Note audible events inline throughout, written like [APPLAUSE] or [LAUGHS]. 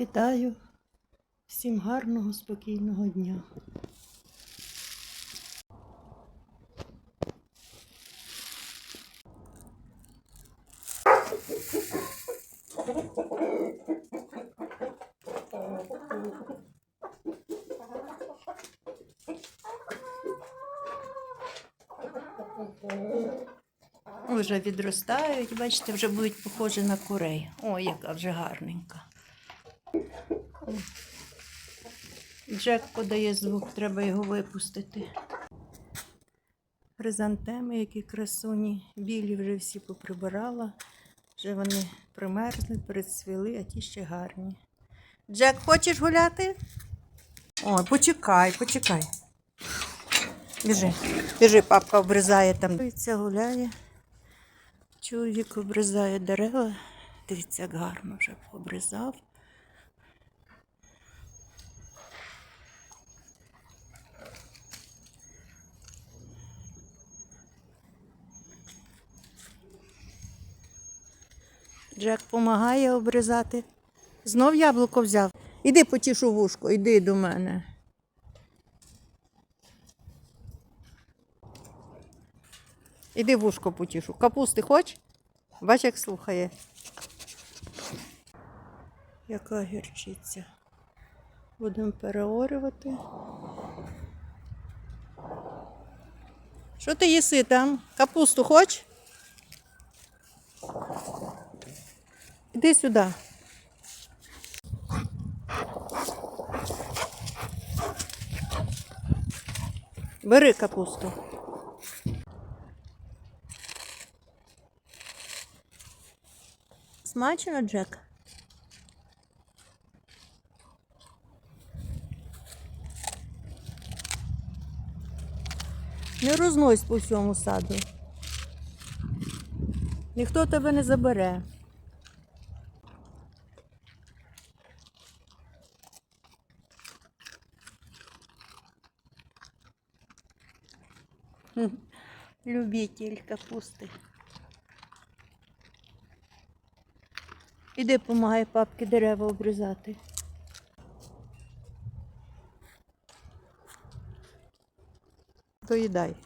Вітаю. Всім гарного, спокійного дня. Вже відростають, бачите, вже будуть похожі на курей. Ой, яка вже гарненька. Джек подає звук, треба його випустити. Хризантеми, які красуні, білі вже всі поприбирала. Вже вони примерзли, перецвіли, а ті ще гарні. Джек, хочеш гуляти? Ой, почекай, почекай. Біжи, біжи, папка обрізає там. Дивіться, гуляє. Чоловік обрізає дерева. Дивіться, як гарно вже обрізав. Джек допомагає обрізати. Знов яблуко взяв. Іди потішу вушко, іди до мене. Іди вушко потішу. Капусти хоч? Бач, як слухає. Яка гірчиця. Будемо переорювати. Що ти їси там? Капусту хоч? Іди сюди. Бери капусту. Смачно, Джек? Не рознось по всьому саду. Ніхто тебе не забере. [LAUGHS] Любитель капусти. Іди помагай папки дерева обрізати. Доїдай.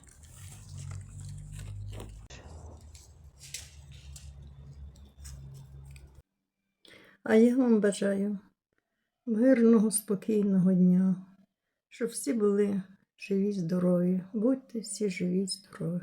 А я вам бажаю мирного, спокійного дня, щоб всі були живі, здорові. Будьте всі живі, здорові.